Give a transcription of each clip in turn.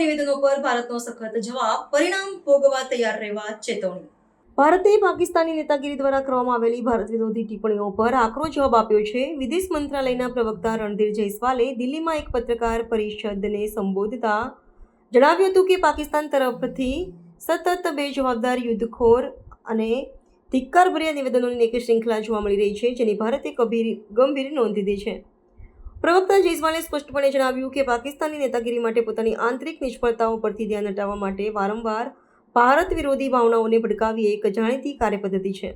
નિવેદનો પર ભારતનો સખત જવાબ, પરિણામ ભોગવા તૈયાર રહેવા ચેતવણી. ભારતે પાકિસ્તાની નેતાગીરી દ્વારા કરવામાં આવેલી ભારત વિરોધી ટિપ્પણીઓ પર આકરો જવાબ આપ્યો છે. વિદેશ મંત્રાલયના પ્રવક્તા રણધીર જયસ્વાલે દિલ્હીમાં એક પત્રકાર પરિષદને સંબોધતા જણાવ્યું હતું કે પાકિસ્તાન તરફથી સતત બે જવાબદાર યુદ્ધખોર અને ધિક્કારભર્યા નિવેદનોની એક શૃંખલા જોવા મળી રહી છે, જેની ભારતે ગંભીર નોંધ લીધી છે. પ્રવક્તા જયસ્વાલે સ્પષ્ટપણે જણાવ્યું કે પાકિસ્તાની નેતાગીરી માટે પોતાની આંતરિક નિષ્ફળતાઓ પરથી ધ્યાન હટાવવા માટે વારંવાર ભારત વિરોધી ભાવનાઓને ભડકાવી એક જાણીતી કાર્યપદ્ધતિ છે.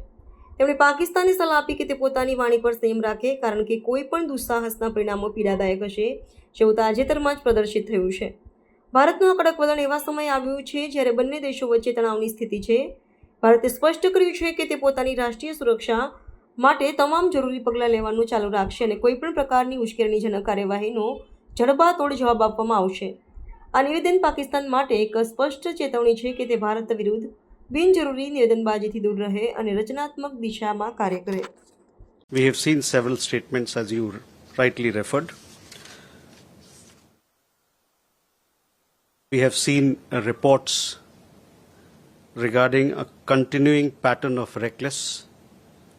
તેમણે પાકિસ્તાનને સલાહ આપી કે તે પોતાની વાણી પર સંયમ રાખે, કારણ કે કોઈ પણ દુસ્સાહસના પરિણામો પીડાદાયક હશે, જેવું તાજેતરમાં જ પ્રદર્શિત થયું છે. ભારતનું આ કડક વલણ એવા સમયે આવ્યું છે, જ્યારે બંને દેશો વચ્ચે તણાવની સ્થિતિ છે. ભારતે સ્પષ્ટ કર્યું છે કે તે પોતાની રાષ્ટ્રીય સુરક્ષા માટે તમામ જરૂરી પગલાં લેવાનું ચાલુ રાખશે અને કોઈપણ પ્રકારની ઉશ્કેરણીજનક કાર્યવાહીનો જડબાતોડ જવાબ આપવામાં આવશે આ નિવેદન પાકિસ્તાન માટે એક સ્પષ્ટ ચેતવણી છે કે તે ભારત વિરુદ્ધ બિનજરૂરી નિવેદનબાજીથી દૂર રહે અને રચનાત્મક દિશામાં કાર્ય કરે we have seen several statements as you rightly referred. We have seen uh, reports regarding a continuing pattern of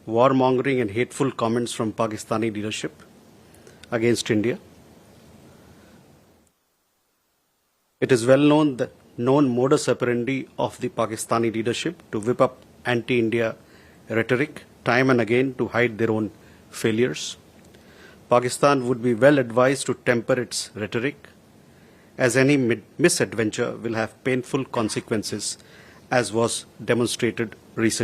warmongering, and hateful comments from Pakistani leadership against India. It is well known that known modus operandi of the Pakistani leadership to whip up anti-India rhetoric time and again to hide their own failures. Pakistan would be well advised to temper its rhetoric, as any misadventure will have painful consequences, as was demonstrated recently.